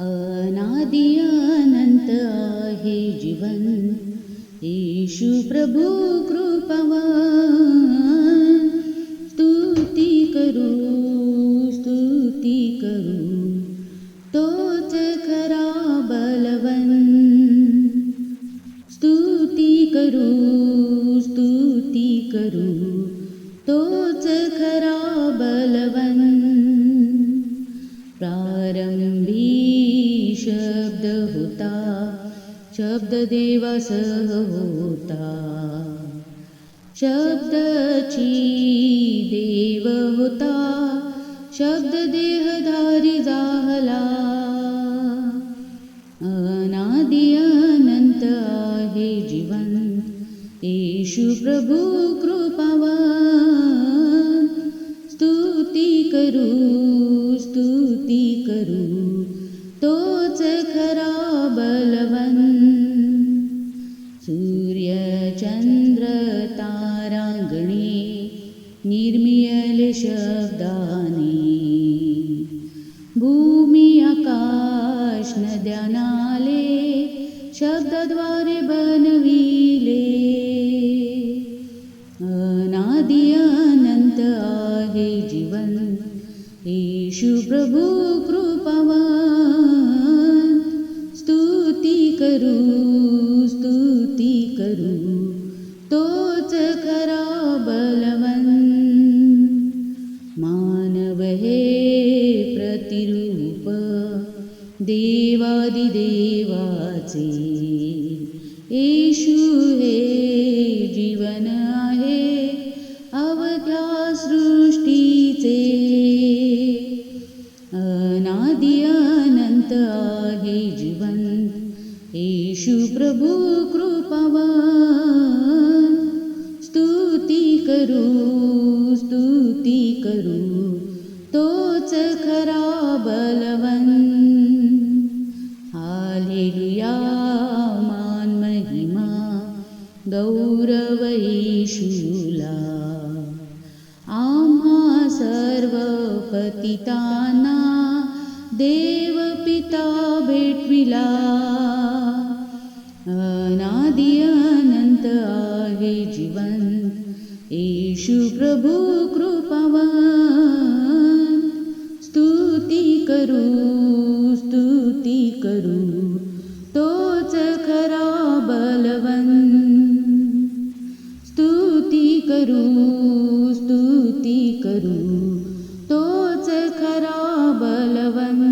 अनादि अनंत आहे जीवन. येशू प्रभू कृपवा शब्द देवासह होता शब्दची देव होता। शब्द देहधारी झाला अनादि अनंत आहे जीवन। येशू प्रभू कृपावा स्तुती करू नद्या नाले शब्दाद्वारे बनविले. अनादि अनंत आहे जीवन येशू प्रभू कृपावान. स्तुती करू स्तुती करू तोच खरा बलवन मानव हे प्रतिरूप दे देवाचे. येशू हे जीवन आहे अवघ्या सृष्टीचे. अनादि अनंत आहे जीवन. येशू प्रभू कृपावान. स्तुती करू स्तुती करू. तोच खरा बलवन गौरव येशूला आम्हा सर्व पतिताना देवपिता भेटविला। अनादि अनंत आहे जीवन येशू प्रभू कृपावान। स्तुती करू स्तुती करू। करू स्तुती करू. तोच खरा बलवन